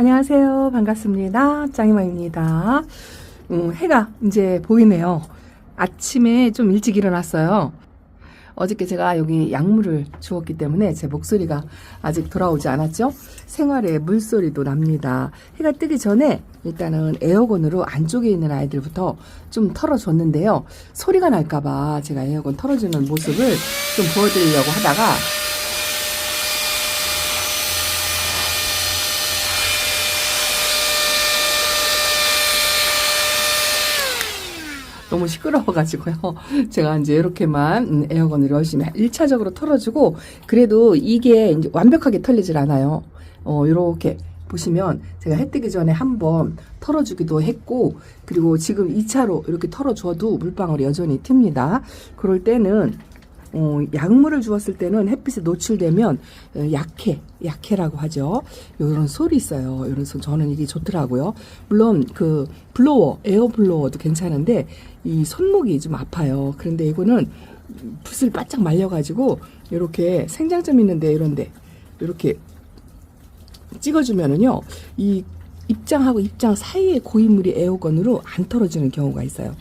안녕하세요. 반갑습니다. 짱이마입니다. 음, 해가 이제 보이네요. 아침에 좀 일찍 일어났어요. 어저께 제가 여기 약물을 주었기 때문에 제 목소리가 아직 돌아오지 않았죠? 생활에 물소리도 납니다. 해가 뜨기 전에 일단은 에어건으로 안쪽에 있는 아이들부터 좀 털어줬는데요. 소리가 날까봐 제가 에어건 털어주는 모습을 좀 보여드리려고 하다가 너무 시끄러워가지고요. 제가 이제 이렇게만 음, 에어건을 열심히 1차적으로 털어주고, 그래도 이게 이제 완벽하게 털리질 않아요. 어, 요렇게 보시면 제가 해 뜨기 전에 한번 털어주기도 했고, 그리고 지금 2차로 이렇게 털어줘도 물방울이 여전히 튑니다. 그럴 때는 어, 약물을 주었을 때는 햇빛에 노출되면 어, 약해, 약해라고 하죠. 이런 솔이 있어요. 이런 솔 저는 이게 좋더라고요. 물론 그 블로워, 에어 블로워도 괜찮은데 이 손목이 좀 아파요. 그런데 이거는 붓을 바짝 말려가지고 이렇게 생장점 있는데 이런데 이렇게 찍어주면은요 이 입장하고 입장 사이의 고인물이 에어건으로 안 털어지는 경우가 있어요.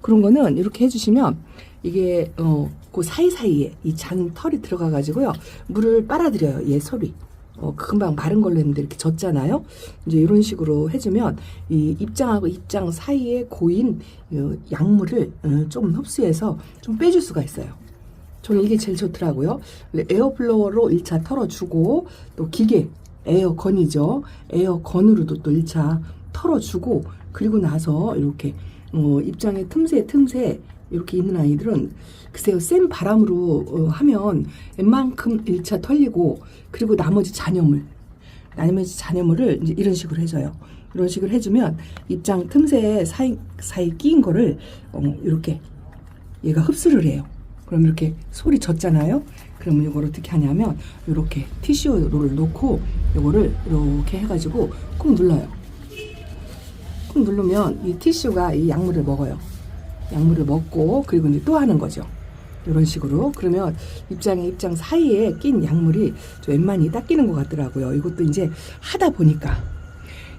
그런 거는 이렇게 해주시면 이게 어 그 사이사이에 이 잔 털이 들어가 가지고요. 물을 빨아들여요 얘 솔이 어 금방 마른 걸로 했는데 이렇게 젖잖아요. 이제 이런 식으로 해주면 이 입장하고 입장 사이에 고인 어, 약물을 어, 좀 흡수해서 좀 빼줄 수가 있어요. 저는 이게 제일 좋더라고요. 에어블로어로 1차 털어주고 또 기계 에어건이죠. 에어건으로도 또 1차 털어주고 그리고 나서 이렇게 어, 입장의 틈새 틈새 이렇게 있는 아이들은 글쎄요 센 바람으로 어, 하면 웬만큼 1차 털리고 그리고 나머지 잔여물 나머지 잔여물을 이제 이런 식으로 해줘요. 이런 식으로 해주면 입장 틈새 사이 사이 끼인 거를 어, 이렇게 얘가 흡수를 해요. 그럼 이렇게 소리 졌잖아요. 그러면 이걸 어떻게 하냐면 이렇게 티슈를 놓고 이거를 이렇게 해가지고 꾹 눌러요. 꾹 누르면 이 티슈가 이 약물을 먹어요. 약물을 먹고 그리고 이제 또 하는 거죠. 이런 식으로 그러면 입장에 입장 사이에 낀 약물이 좀 웬만히 닦이는 것 같더라고요. 이것도 이제 하다 보니까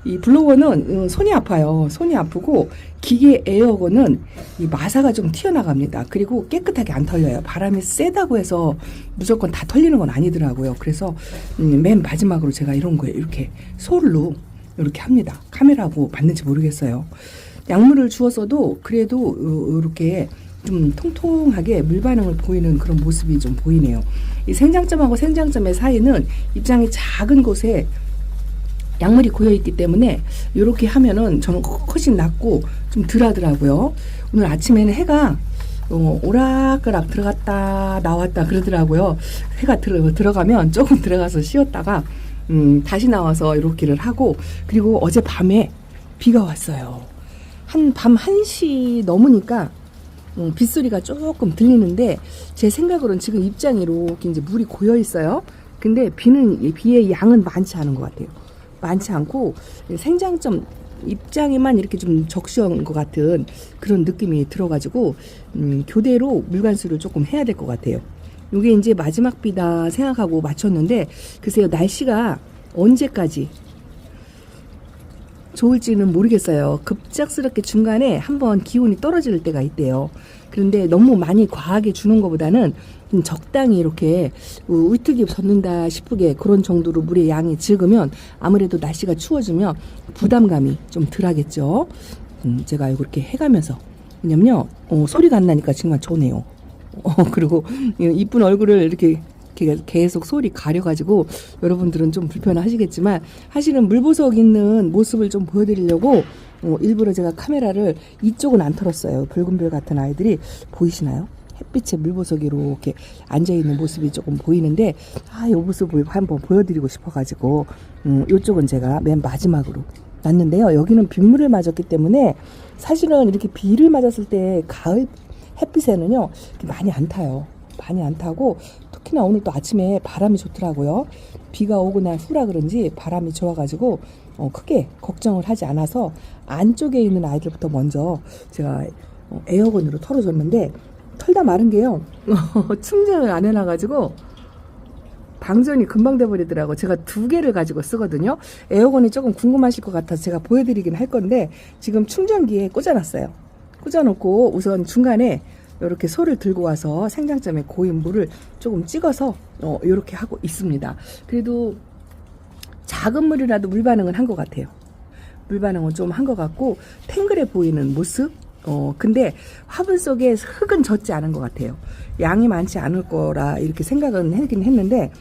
이 블로워는 어, 손이 아파요. 손이 아프고 기계 에어건은 이 마사가 좀 튀어나갑니다. 그리고 깨끗하게 안 털려요. 바람이 세다고 해서 무조건 다 털리는 건 아니더라고요. 그래서 음, 맨 마지막으로 제가 이런 거에 이렇게 솔로 이렇게 합니다. 카메라하고 맞는지 모르겠어요. 약물을 주었어도 그래도 어, 이렇게 좀 통통하게 물 반응을 보이는 그런 모습이 좀 보이네요. 이 생장점하고 생장점의 사이는 입장이 작은 곳에 약물이 고여 있기 때문에 이렇게 하면은 저는 훨씬 낫고 좀 덜하더라고요. 오늘 아침에는 해가 어, 오락가락 들어갔다 나왔다 그러더라고요. 해가 들어, 들어가면 조금 들어가서 쉬었다가 음, 다시 나와서 이렇게를 하고 그리고 어제 밤에 비가 왔어요. 한 밤 1시 넘으니까 음, 빗소리가 조금 들리는데 제 생각으로는 지금 입장이 이렇게 이제 물이 고여 있어요. 근데 비는 이 비의 양은 많지 않은 것 같아요. 많지 않고 생장점 입장에만 이렇게 좀 적시한 것 같은 그런 느낌이 들어가지고 음, 교대로 물관수를 조금 해야 될 것 같아요. 이게 이제 마지막 비다 생각하고 맞췄는데 글쎄요 날씨가 언제까지 좋을지는 모르겠어요. 급작스럽게 중간에 한번 기온이 떨어질 때가 있대요. 그런데 너무 많이 과하게 주는 것보다는 좀 적당히 이렇게 위특이 젖는다 싶게 그런 정도로 물의 양이 적으면 아무래도 날씨가 추워지면 부담감이 좀 덜하겠죠. 음, 제가 이렇게 해가면서 왜냐면요 어, 소리가 안 나니까 정말 좋네요. 어, 그리고 이쁜 얼굴을 이렇게 계속 소리 가려가지고 여러분들은 좀 불편하시겠지만 사실은 물보석 있는 모습을 좀 보여드리려고 어, 일부러 제가 카메라를 이쪽은 안 털었어요. 붉은별 같은 아이들이 보이시나요? 햇빛에 물보석이 이렇게 앉아있는 모습이 조금 보이는데 아, 이 모습을 한번 보여드리고 싶어가지고 음, 이쪽은 제가 맨 마지막으로 놨는데요. 여기는 빗물을 맞았기 때문에 사실은 이렇게 비를 맞았을 때 가을 햇빛에는요 많이 안 타요. 많이 안 타고 특히나 오늘 또 아침에 바람이 좋더라고요. 비가 오거나 후라 그런지 바람이 좋아가지고 어, 크게 걱정을 하지 않아서 안쪽에 있는 아이들부터 먼저 제가 어, 에어건으로 털어줬는데 털다 마른 게요 충전을 안 해놔가지고 방전이 금방 돼버리더라고. 제가 두 개를 가지고 쓰거든요. 에어건이 조금 궁금하실 것 같아서 제가 보여드리긴 할 건데 지금 충전기에 꽂아놨어요. 꽂아놓고 우선 중간에 이렇게 소를 들고 와서 생장점에 고인 물을 조금 찍어서 어, 이렇게 하고 있습니다. 그래도 작은 물이라도 물 반응은 한 것 같아요. 물 반응은 좀 한 것 같고 탱글해 보이는 모습. 어 근데 화분 속에 흙은 젖지 않은 것 같아요. 양이 많지 않을 거라 이렇게 생각은 하긴 했는데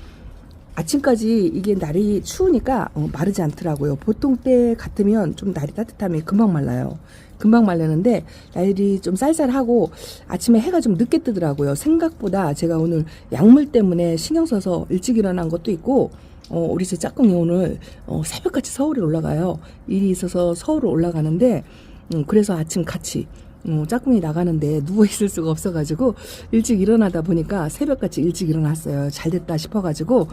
아침까지 이게 날이 추우니까 어, 마르지 않더라고요. 보통 때 같으면 좀 날이 따뜻하면 금방 말라요. 금방 말르는데 날이 좀 쌀쌀하고 아침에 해가 좀 늦게 뜨더라고요. 생각보다 제가 오늘 약물 때문에 신경 써서 일찍 일어난 것도 있고 어, 우리 제 짝꿍이 오늘 어, 새벽같이 서울에 올라가요. 일이 있어서 서울을 올라가는데 음, 그래서 아침 같이 어, 짝꿍이 나가는데 누워 있을 수가 없어가지고 일찍 일어나다 보니까 새벽같이 일찍 일어났어요. 잘 됐다 싶어가지고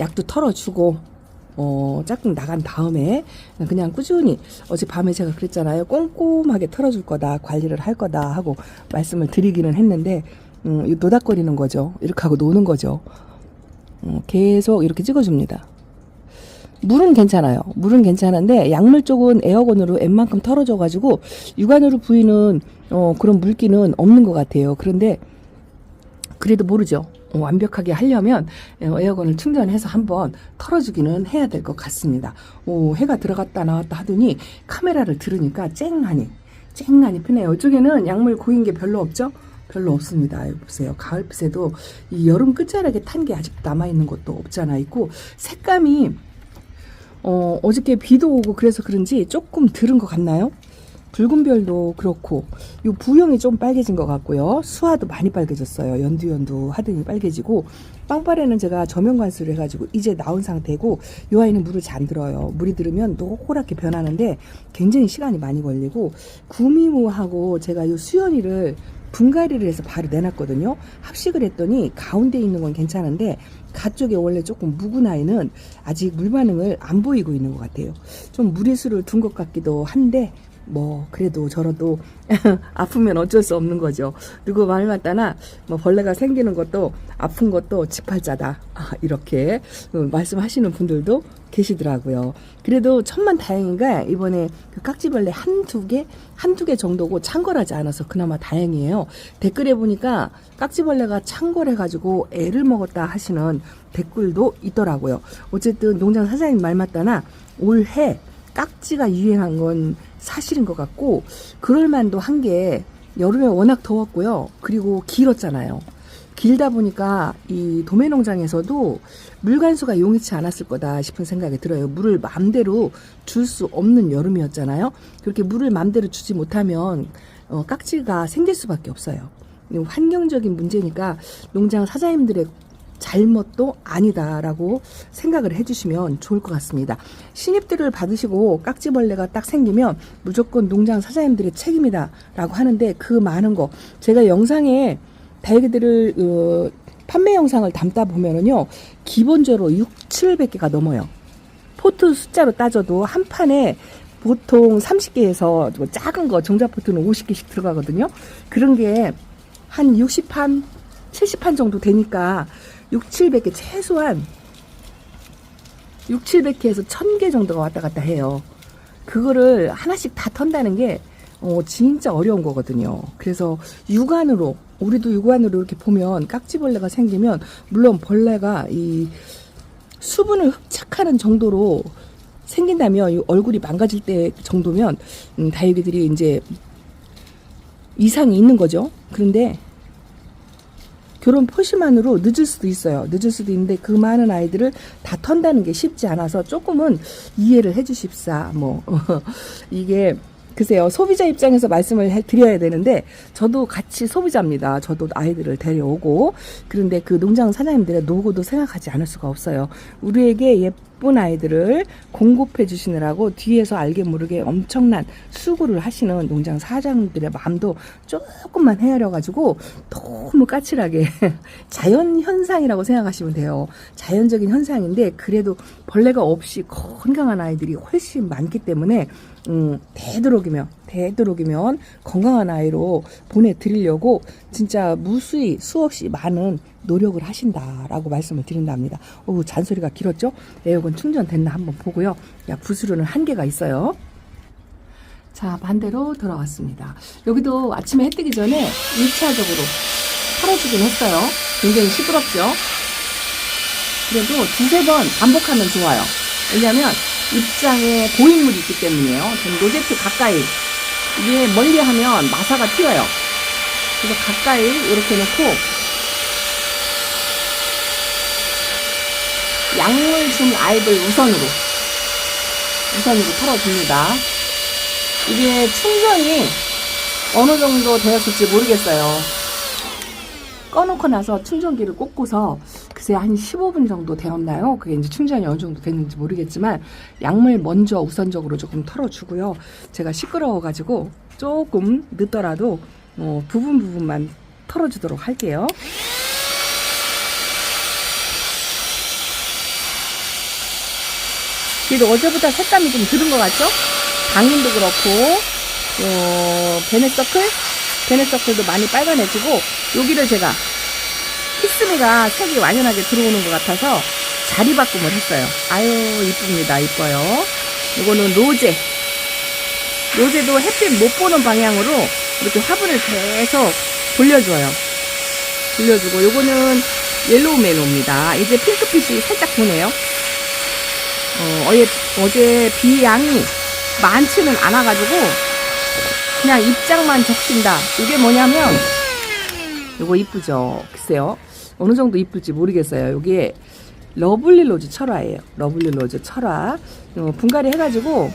약도 털어주고 어, 짝꿍 나간 다음에 그냥 꾸준히 어젯밤에 제가 그랬잖아요. 꼼꼼하게 털어줄 거다, 관리를 할 거다 하고 말씀을 드리기는 했는데 음, 이 노닥거리는 거죠. 이렇게 하고 노는 거죠. 어, 계속 이렇게 찍어줍니다. 물은 괜찮아요. 물은 괜찮은데 약물 쪽은 에어건으로 웬만큼 털어줘가지고 육안으로 보이는 어, 그런 물기는 없는 것 같아요. 그런데 그래도 모르죠. 어, 완벽하게 하려면 어, 에어건을 충전해서 한번 털어주기는 해야 될 것 같습니다. 오, 해가 들어갔다 나왔다 하더니 카메라를 들으니까 쨍하니 쨍하니 피네요. 이쪽에는 약물 고인 게 별로 없죠? 별로 없습니다. 보세요. 가을빛에도 이 여름 끝자락에 탄 게 아직 남아있는 것도 없잖아 있고 색감이 어, 어저께 비도 오고 그래서 그런지 조금 들은 것 같나요? 붉은 별도 그렇고 요 부형이 좀 빨개진 것 같고요. 수화도 많이 빨개졌어요. 연두연두 하더니 빨개지고 빵빠레는 제가 저면 관수를 해가지고 이제 나온 상태고 요 아이는 물을 잘 안 들어요. 물이 들으면 노랗게 변하는데 굉장히 시간이 많이 걸리고 구미모하고 제가 요 수연이를 분갈이를 해서 바로 내놨거든요. 합식을 했더니 가운데 있는 건 괜찮은데 가쪽에 원래 조금 묵은 아이는 아직 물 반응을 안 보이고 있는 것 같아요. 좀 무리수를 둔 것 같기도 한데 뭐 그래도 저라도 아프면 어쩔 수 없는 거죠. 누구 말 맞다나 뭐 벌레가 생기는 것도 아픈 것도 지팔자다 아, 이렇게 음, 말씀하시는 분들도 계시더라고요. 그래도 천만 다행인가 이번에 그 깍지벌레 한두 개 한두 개 정도고 창궐하지 않아서 그나마 다행이에요. 댓글에 보니까 깍지벌레가 창궐해가지고 애를 먹었다 하시는 댓글도 있더라고요. 어쨌든 농장 사장님 말 맞다나 올해 깍지가 유행한 건 사실인 것 같고 그럴만도 한 게 여름에 워낙 더웠고요. 그리고 길었잖아요. 길다 보니까 이 도매 농장에서도 물 간수가 용이치 않았을 거다 싶은 생각이 들어요. 물을 마음대로 줄 수 없는 여름이었잖아요. 그렇게 물을 마음대로 주지 못하면 어, 깍지가 생길 수밖에 없어요. 이 환경적인 문제니까 농장 사장님들의 잘못도 아니다라고 생각을 해주시면 좋을 것 같습니다. 신입들을 받으시고 깍지벌레가 딱 생기면 무조건 농장 사장님들의 책임이다라고 하는데 그 많은 거 제가 영상에 다육이들을 어, 판매 영상을 담다 보면은요 기본적으로 6, 700개가 넘어요. 포트 숫자로 따져도 한 판에 보통 30개에서 작은 거 정자 포트는 50개씩 들어가거든요. 그런 게 한 60판, 70판 정도 되니까 6, 700개 최소한 6, 700개에서 1000개 정도가 왔다 갔다 해요. 그거를 하나씩 다 턴다는 게 어, 진짜 어려운 거거든요. 그래서 육안으로 우리도 육안으로 이렇게 보면 깍지벌레가 생기면 물론 벌레가 이 수분을 흡착하는 정도로 생긴다면 이 얼굴이 망가질 때 정도면 음, 다육이들이 이제 이상이 있는 거죠. 그런데 결혼 포시만으로 늦을 수도 있어요. 늦을 수도 있는데 그 많은 아이들을 다 턴다는 게 쉽지 않아서 조금은 이해를 해주십사. 뭐 이게 글쎄요 소비자 입장에서 말씀을 해 드려야 되는데 저도 같이 소비자입니다. 저도 아이들을 데려오고 그런데 그 농장 사장님들의 노고도 생각하지 않을 수가 없어요. 우리에게 예쁜 아이들을 공급해 주시느라고 뒤에서 알게 모르게 엄청난 수고를 하시는 농장 사장들의 마음도 조금만 헤아려 가지고 너무 까칠하게 자연 현상이라고 생각하시면 돼요. 자연적인 현상인데 그래도 벌레가 없이 건강한 아이들이 훨씬 많기 때문에 음, 되도록이면 되도록이면 건강한 아이로 보내드리려고 진짜 무수히 수없이 많은 노력을 하신다라고 말씀을 드린답니다. 오, 잔소리가 길었죠? 에어컨 충전됐나 한번 보고요. 야, 부스로는 한계가 있어요. 자, 반대로 돌아왔습니다. 여기도 아침에 해 뜨기 전에 1차적으로 털어주긴 했어요. 굉장히 시끄럽죠? 그래도 두세 번 반복하면 좋아요. 왜냐면 입장에 고인물이 있기 때문이에요. 저는 로제트 가까이. 이게 멀리 하면 마사가 튀어요. 그래서 가까이 이렇게 놓고 약물 준 아이들 우선으로 우선으로 털어줍니다. 이게 충전이 어느 정도 되었을지 모르겠어요. 꺼놓고 나서 충전기를 꽂고서 글쎄 한 15분 정도 되었나요? 그게 이제 충전이 어느 정도 됐는지 모르겠지만 약물 먼저 우선적으로 조금 털어주고요. 제가 시끄러워가지고 조금 늦더라도 어, 부분 부분만 털어주도록 할게요. 그래도 어제보다 색감이 좀 들은 것 같죠? 당근도 그렇고 어, 베네서클? 베네서클도 많이 빨간해지고 여기를 제가 히스미가 색이 완연하게 들어오는 것 같아서 자리 바꿈을 했어요. 아유 이쁩니다. 이뻐요. 이거는 로제. 로제도 햇빛 못 보는 방향으로 이렇게 화분을 계속 돌려줘요. 돌려주고 요거는 옐로우 멜로입니다. 이제 핑크빛이 살짝 도네요. 어, 어제, 어제 비 양이 많지는 않아가지고 그냥 입장만 적신다. 이게 뭐냐면 요거 이쁘죠? 글쎄요. 어느 정도 이쁠지 모르겠어요. 요게 러블리 로즈 철화예요. 러블리 로즈 철화. 어, 분갈이 해가지고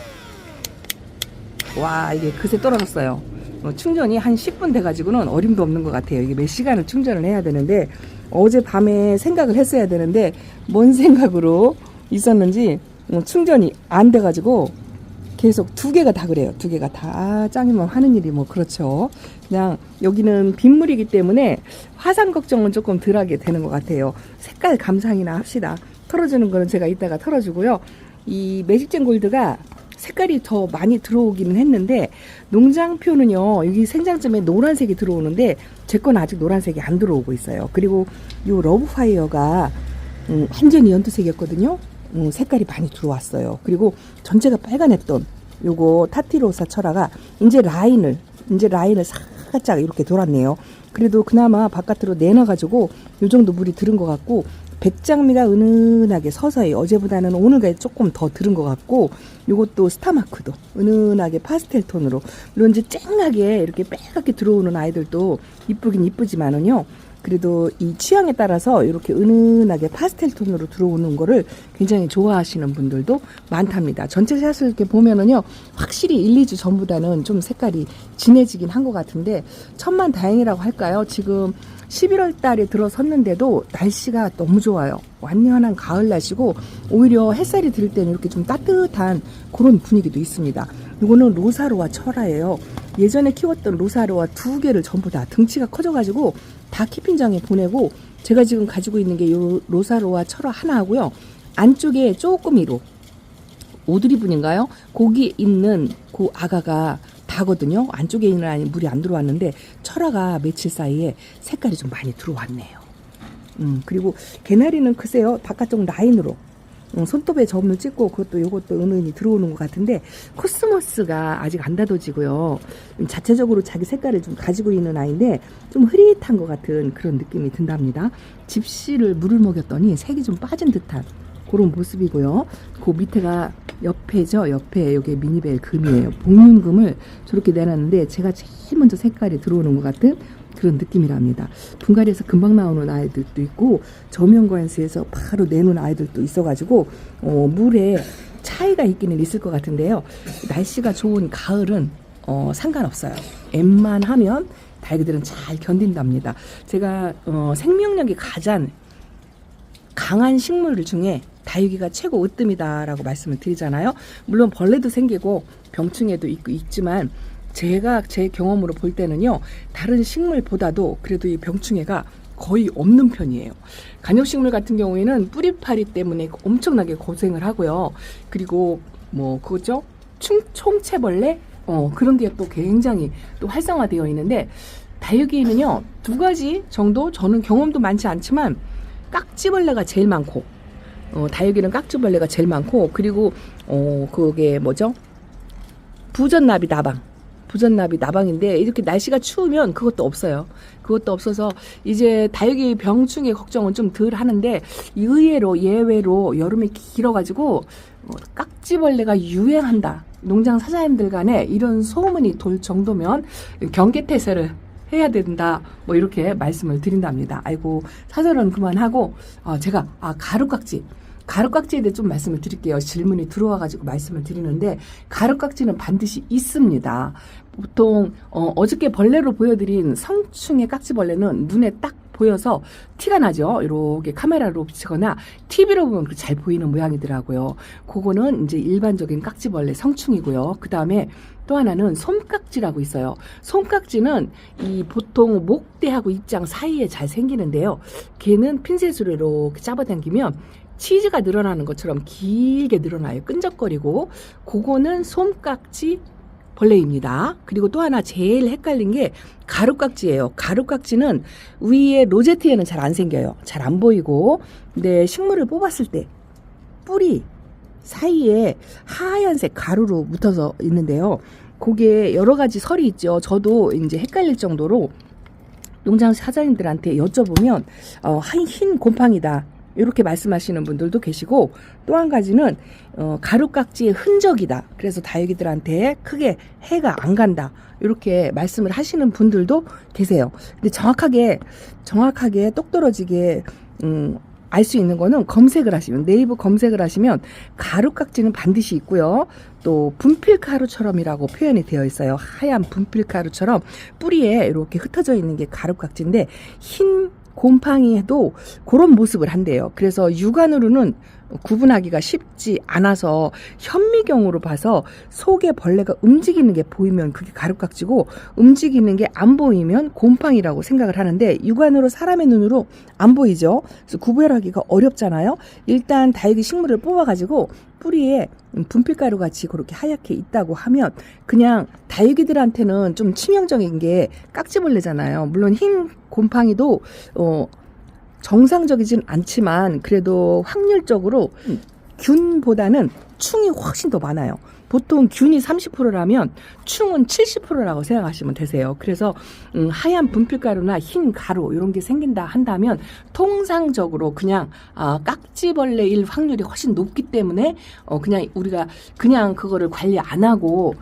와 이게 그새 떨어졌어요. 어, 충전이 한 10분 돼가지고는 어림도 없는 것 같아요. 이게 몇 시간을 충전을 해야 되는데 어제 밤에 생각을 했어야 되는데 뭔 생각으로 있었는지 어, 충전이 안 돼가지고 계속 두 개가 다 그래요. 두 개가 다 아, 짱이면 하는 일이 뭐 그렇죠. 그냥 여기는 빗물이기 때문에 화산 걱정은 조금 덜하게 되는 것 같아요. 색깔 감상이나 합시다. 털어주는 거는 제가 이따가 털어주고요. 이 매직젠 골드가 색깔이 더 많이 들어오기는 했는데 농장표는요 여기 생장점에 노란색이 들어오는데 제 건 아직 노란색이 안 들어오고 있어요. 그리고 요 러브파이어가 음, 완전히 연두색이었거든요. 음, 색깔이 많이 들어왔어요. 그리고 전체가 빨간했던 요거 타티로사 철화가 이제 라인을 이제 라인을 살짝 이렇게 돌았네요. 그래도 그나마 바깥으로 내놔가지고 요 정도 물이 들은 것 같고 백장미가 은은하게 서서히 어제보다는 오늘가 조금 더 들은 것 같고 요것도 스타마크도 은은하게 파스텔 톤으로 물론 이제 쨍하게 이렇게 빨갛게 들어오는 아이들도 이쁘긴 이쁘지만은요 그래도 이 취향에 따라서 이렇게 은은하게 파스텔 톤으로 들어오는 거를 굉장히 좋아하시는 분들도 많답니다. 전체 샷을 이렇게 보면은요, 확실히 1, 2주 전보다는 좀 색깔이 진해지긴 한 것 같은데, 천만 다행이라고 할까요? 지금 11월 달에 들어섰는데도 날씨가 너무 좋아요. 완연한 가을 날씨고, 오히려 햇살이 들 때는 이렇게 좀 따뜻한 그런 분위기도 있습니다. 이거는 로사로와 철화예요. 예전에 키웠던 로사로와 두 개를 전부 다 등치가 커져가지고 다 키핑장에 보내고 제가 지금 가지고 있는 게 요 로사로와 철화 하나 하고요. 안쪽에 조금이로 오드리분인가요? 거기 있는 그 아가가 다거든요. 안쪽에 있는 아이 물이 안 들어왔는데 철화가 며칠 사이에 색깔이 좀 많이 들어왔네요. 음, 그리고 개나리는 글쎄요. 바깥쪽 라인으로 음, 손톱에 점을 찍고 그것도 요것도 은은히 들어오는 것 같은데 코스모스가 아직 안 다져지고요. 음, 자체적으로 자기 색깔을 좀 가지고 있는 아이인데 좀 흐릿한 것 같은 그런 느낌이 든답니다. 집시를 물을 먹였더니 색이 좀 빠진 듯한 그런 모습이고요. 그 밑에가 옆에죠. 옆에 여기 미니벨 금이에요. 복륜금을 저렇게 내놨는데 제가 제일 먼저 색깔이 들어오는 것 같은 그런 느낌이랍니다. 분갈이에서 금방 나오는 아이들도 있고 저면관수에서 바로 내놓은 아이들도 있어가지고 어, 물에 차이가 있기는 있을 것 같은데요. 날씨가 좋은 가을은 어, 상관없어요. 엠만 하면 달기들은 잘 견딘답니다. 제가 어, 생명력이 가장 강한 식물 중에 다육이가 최고 으뜸이다라고 말씀을 드리잖아요. 물론 벌레도 생기고 병충해도 있고 있지만 제가 제 경험으로 볼 때는요 다른 식물보다도 그래도 이 병충해가 거의 없는 편이에요. 간육식물 같은 경우에는 뿌리파리 때문에 엄청나게 고생을 하고요. 그리고 뭐 그거죠? 충, 총채벌레 어, 그런 게 또 굉장히 또 활성화되어 있는데 다육이는요 두 가지 정도 저는 경험도 많지 않지만 깍지벌레가 제일 많고 어, 다육이는 깍지벌레가 제일 많고 그리고 어 그게 뭐죠 부전나비 나방 부전나비 나방인데 이렇게 날씨가 추우면 그것도 없어요. 그것도 없어서 이제 다육이 병충해 걱정은 좀 덜 하는데 의외로 예외로 여름이 길어가지고 어, 깍지벌레가 유행한다. 농장 사장님들 간에 이런 소문이 돌 정도면 경계태세를 해야 된다. 뭐 이렇게 말씀을 드린답니다. 아이고 사설은 그만하고 어, 제가 아 가루깍지 가루깍지에 대해 좀 말씀을 드릴게요. 질문이 들어와가지고 말씀을 드리는데 가루깍지는 반드시 있습니다. 보통 어, 어저께 벌레로 보여드린 성충의 깍지벌레는 눈에 딱 보여서 티가 나죠. 이렇게 카메라로 비치거나 TV로 보면 잘 보이는 모양이더라고요. 그거는 이제 일반적인 깍지벌레 성충이고요. 그 다음에 또 하나는 솜깍지라고 있어요. 솜깍지는 이 보통 목대하고 입장 사이에 잘 생기는데요. 걔는 핀셋으로 이렇게 잡아당기면 치즈가 늘어나는 것처럼 길게 늘어나요. 끈적거리고 그거는 솜깍지 벌레입니다. 그리고 또 하나 제일 헷갈린 게 가루깍지예요. 가루깍지는 위에 로제트에는 잘 안 생겨요. 잘 안 보이고 근데 식물을 뽑았을 때 뿌리 사이에 하얀색 가루로 묻어서 있는데요. 그게 여러 가지 설이 있죠. 저도 이제 헷갈릴 정도로 농장 사장님들한테 여쭤보면 어, 한흰 곰팡이다. 이렇게 말씀하시는 분들도 계시고 또 한 가지는 어, 가루깍지의 흔적이다. 그래서 다육이들한테 크게 해가 안 간다. 이렇게 말씀을 하시는 분들도 계세요. 근데 정확하게 정확하게 똑 떨어지게 음, 알 수 있는 거는 검색을 하시면 네이버 검색을 하시면 가루깍지는 반드시 있고요. 또 분필가루처럼이라고 표현이 되어 있어요. 하얀 분필가루처럼 뿌리에 이렇게 흩어져 있는 게 가루깍지인데 흰 곰팡이에도 그런 모습을 한대요. 그래서 육안으로는 구분하기가 쉽지 않아서 현미경으로 봐서 속에 벌레가 움직이는 게 보이면 그게 가루깍지고 움직이는 게 안 보이면 곰팡이라고 생각을 하는데 육안으로 사람의 눈으로 안 보이죠. 그래서 구별하기가 어렵잖아요. 일단 다육이 식물을 뽑아가지고 뿌리에 분필가루 같이 그렇게 하얗게 있다고 하면 그냥 다육이들한테는 좀 치명적인 게 깍지벌레잖아요. 물론 흰 곰팡이도 어 정상적이진 않지만 그래도 확률적으로 균보다는 충이 훨씬 더 많아요. 보통 균이 30%라면 충은 70%라고 생각하시면 되세요. 그래서 음, 하얀 분필가루나 흰 가루 이런 게 생긴다 한다면 통상적으로 그냥 아, 깍지벌레일 확률이 훨씬 높기 때문에 어, 그냥 우리가 그냥 그거를 관리 안 하고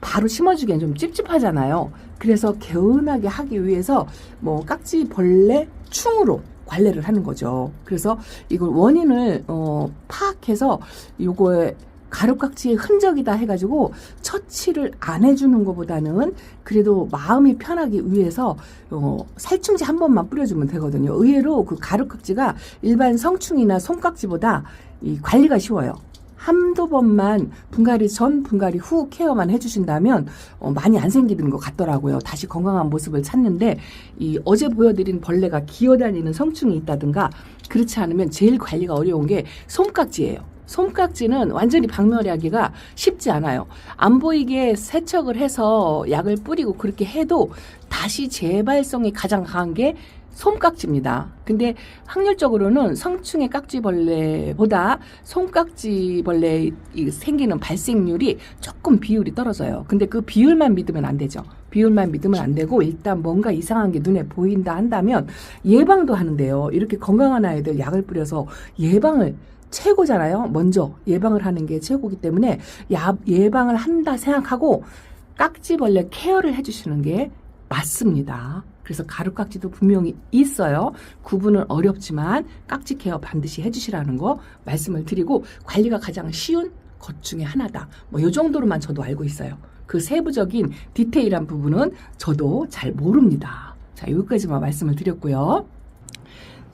바로 심어주기엔 좀 찝찝하잖아요. 그래서 개운하게 하기 위해서 뭐 깍지벌레 충으로 관리를 하는 거죠. 그래서 이걸 원인을 어, 파악해서 요거에 가루깍지의 흔적이다 해가지고 처치를 안 해주는 것보다는 그래도 마음이 편하기 위해서 어, 살충제 한 번만 뿌려주면 되거든요. 의외로 그 가루깍지가 일반 성충이나 솜깍지보다 이 관리가 쉬워요. 한두 번만 분갈이 전, 분갈이 후 케어만 해주신다면 어, 많이 안 생기는 것 같더라고요. 다시 건강한 모습을 찾는데 이 어제 보여드린 벌레가 기어다니는 성충이 있다든가 그렇지 않으면 제일 관리가 어려운 게 솜깍지예요. 솜깍지는 완전히 박멸하기가 쉽지 않아요. 안 보이게 세척을 해서 약을 뿌리고 그렇게 해도 다시 재발성이 가장 강한 게 솜깍지입니다. 근데 확률적으로는 성충의 깍지벌레보다 솜깍지벌레 생기는 발생률이 조금 비율이 떨어져요. 근데 그 비율만 믿으면 안 되죠. 비율만 믿으면 안 되고 일단 뭔가 이상한 게 눈에 보인다 한다면 예방도 하는데요. 이렇게 건강한 아이들 약을 뿌려서 예방을 최고잖아요. 먼저 예방을 하는 게 최고기 때문에 야, 예방을 한다 생각하고 깍지벌레 케어를 해주시는 게 맞습니다. 그래서 가루깍지도 분명히 있어요. 구분은 어렵지만 깍지 케어 반드시 해주시라는 거 말씀을 드리고 관리가 가장 쉬운 것 중에 하나다. 뭐 요 정도로만 저도 알고 있어요. 그 세부적인 디테일한 부분은 저도 잘 모릅니다. 자, 여기까지만 말씀을 드렸고요.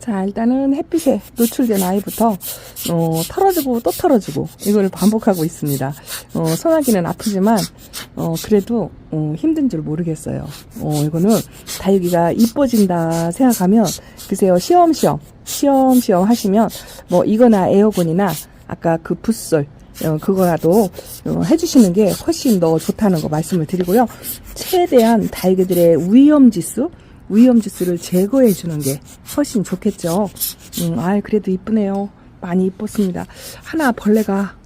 자, 일단은 햇빛에 노출된 아이부터, 어, 털어지고 또 털어지고, 이걸 반복하고 있습니다. 어, 소나기는 아프지만, 어, 그래도, 어, 힘든 줄 모르겠어요. 어, 이거는 다육이가 이뻐진다 생각하면, 글쎄요, 시험시험, 시험시험 하시면, 뭐, 이거나 에어건이나, 아까 그 붓솔, 어, 그거라도 어, 해주시는 게 훨씬 더 좋다는 거 말씀을 드리고요. 최대한 달걀들의 위험 지수, 위험 지수를 제거해 주는 게 훨씬 좋겠죠. 음, 아, 그래도 이쁘네요. 많이 이뻤습니다. 하나 벌레가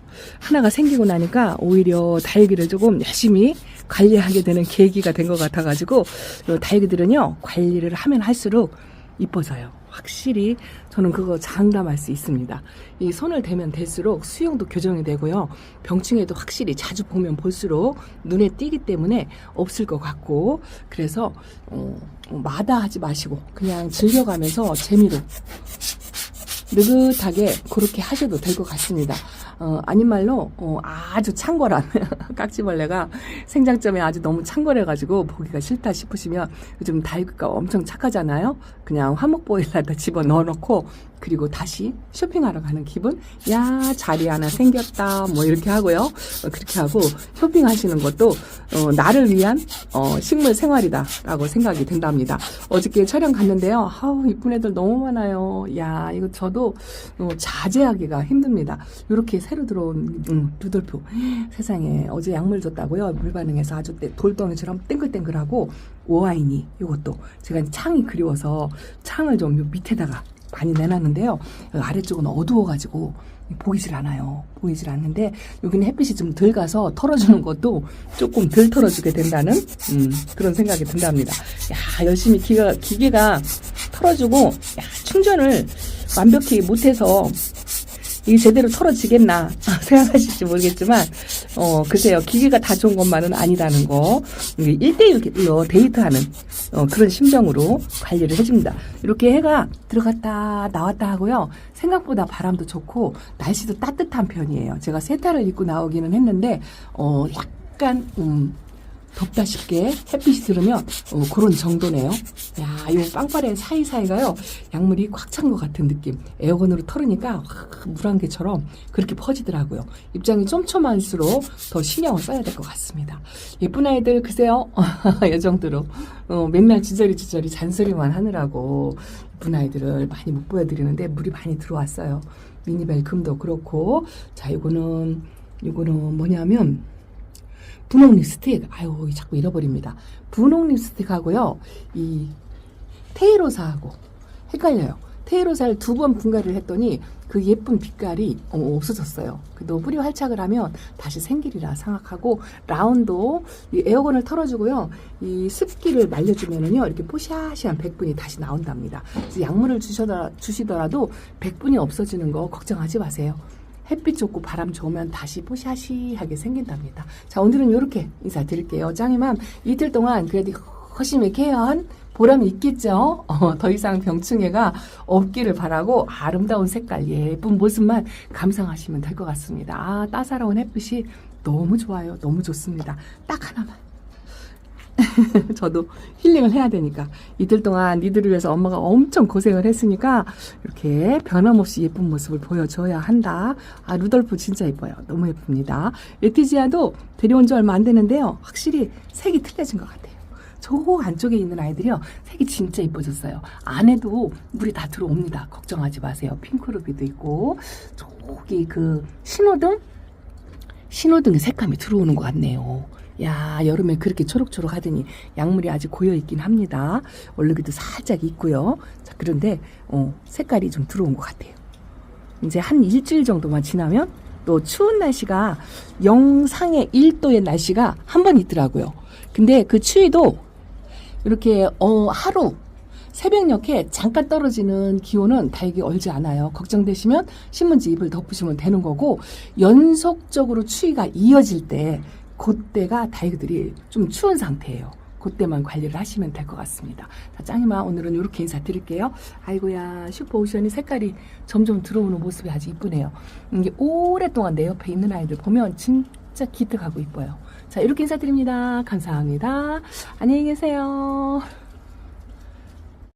하나가 생기고 나니까 오히려 다육이를 조금 열심히 관리하게 되는 계기가 된 것 같아가지고 요 다육이들은요 관리를 하면 할수록 이뻐져요. 확실히 저는 그거 장담할 수 있습니다. 이 손을 대면 될수록 수영도 교정이 되고요. 병충해도 확실히 자주 보면 볼수록 눈에 띄기 때문에 없을 것 같고 그래서 어, 마다하지 마시고 그냥 즐겨가면서 재미로 느긋하게 그렇게 하셔도 될 것 같습니다. 어, 아닌 말로 어, 아주 창궐한 깍지벌레가 생장점에 아주 너무 창궐해가지고 보기가 싫다 싶으시면 요즘 다육이가 엄청 착하잖아요. 그냥 화목보일에다 집어 넣어놓고 그리고 다시 쇼핑하러 가는 기분? 야 자리 하나 생겼다 뭐 이렇게 하고요. 어, 그렇게 하고 쇼핑하시는 것도 어, 나를 위한 어, 식물 생활이다라고 생각이 된답니다. 어저께 촬영 갔는데요. 아우 이쁜 애들 너무 많아요. 야 이거 저도 어, 자제하기가 힘듭니다. 이렇게 새로 들어온 음, 루돌프 세상에 어제 약물 줬다고요. 물 반응해서 아주 때- 돌덩이처럼 땡글땡글하고 오아이니 이것도 제가 창이 그리워서 창을 좀요 밑에다가 많이 내놨는데요. 여기 아래쪽은 어두워가지고 보이질 않아요. 보이질 않는데 여기는 햇빛이 좀 덜 가서 털어주는 것도 조금 덜 털어주게 된다는 음, 그런 생각이 든답니다. 야 열심히 기가, 기계가 털어주고 야, 충전을 완벽히 못해서 이게 제대로 털어지겠나 생각하실지 모르겠지만 어 글쎄요 기계가 다 좋은 것만은 아니다는 거 이게 1대1로 데이트하는 어, 그런 심정으로 관리를 해줍니다. 이렇게 해가 들어갔다 나왔다 하고요. 생각보다 바람도 좋고 날씨도 따뜻한 편이에요. 제가 세타를 입고 나오기는 했는데 어 약간 음 덥다 싶게 햇빛이 들으면 어, 그런 정도네요. 야, 요 빵빠레 사이사이가요. 약물이 꽉 찬 것 같은 느낌. 에어건으로 털으니까 확 물안개처럼 그렇게 퍼지더라고요. 입장이 촘촘할수록 더 신경을 써야 될 것 같습니다. 예쁜 아이들 글쎄요. 이 정도로 어, 맨날 지저리 지저리 잔소리만 하느라고 예쁜 아이들을 많이 못 보여드리는데 물이 많이 들어왔어요. 미니벨 금도 그렇고 자 이거는 이거는 뭐냐면 분홍 립스틱, 아유, 자꾸 잃어버립니다. 분홍 립스틱하고요, 이 테이로사하고 헷갈려요. 테이로사를 두 번 분갈이를 했더니 그 예쁜 빛깔이 어, 없어졌어요. 그래도 뿌리 활착을 하면 다시 생기리라 생각하고 라운도 이 에어건을 털어주고요. 이 습기를 말려주면은요 이렇게 포샤시한 백분이 다시 나온답니다. 그래서 약물을 주시더라도 백분이 없어지는 거 걱정하지 마세요. 햇빛 좋고 바람 좋으면 다시 뽀샤시하게 생긴답니다. 자, 오늘은 이렇게 인사드릴게요. 짱이맘 이틀 동안 그래도 허심히 케어한 보람이 있겠죠? 어, 더 이상 병충해가 없기를 바라고 아름다운 색깔, 예쁜 모습만 감상하시면 될 것 같습니다. 아, 따사로운 햇빛이 너무 좋아요. 너무 좋습니다. 딱 하나만. 저도 힐링을 해야 되니까 이틀 동안 니들을 위해서 엄마가 엄청 고생을 했으니까 이렇게 변함없이 예쁜 모습을 보여줘야 한다. 아 루돌프 진짜 예뻐요. 너무 예쁩니다. 레티지아도 데려온 지 얼마 안 되는데요. 확실히 색이 틀려진 것 같아요. 저 안쪽에 있는 아이들이요 색이 진짜 이뻐졌어요. 안에도 물이 다 들어옵니다. 걱정하지 마세요. 핑크루비도 있고 저기 그 신호등 신호등의 색감이 들어오는 것 같네요. 야, 여름에 그렇게 초록초록 하더니 약물이 아직 고여 있긴 합니다. 얼룩이도 살짝 있고요. 자, 그런데 어, 색깔이 좀 들어온 것 같아요. 이제 한 일주일 정도만 지나면 또 추운 날씨가 영상의 1도의 날씨가 한 번 있더라고요. 근데 그 추위도 이렇게 어 하루 새벽녘에 잠깐 떨어지는 기온은 다이게 얼지 않아요. 걱정되시면 신문지 잎을 덮으시면 되는 거고 연속적으로 추위가 이어질 때 그때가 다이그들이 좀 추운 상태예요. 그때만 관리를 하시면 될 것 같습니다. 자, 짱이마 오늘은 이렇게 인사드릴게요. 아이고야 슈퍼오션이 색깔이 점점 들어오는 모습이 아주 이쁘네요. 이게 오랫동안 내 옆에 있는 아이들 보면 진짜 기특하고 이뻐요. 자 이렇게 인사드립니다. 감사합니다. 안녕히 계세요.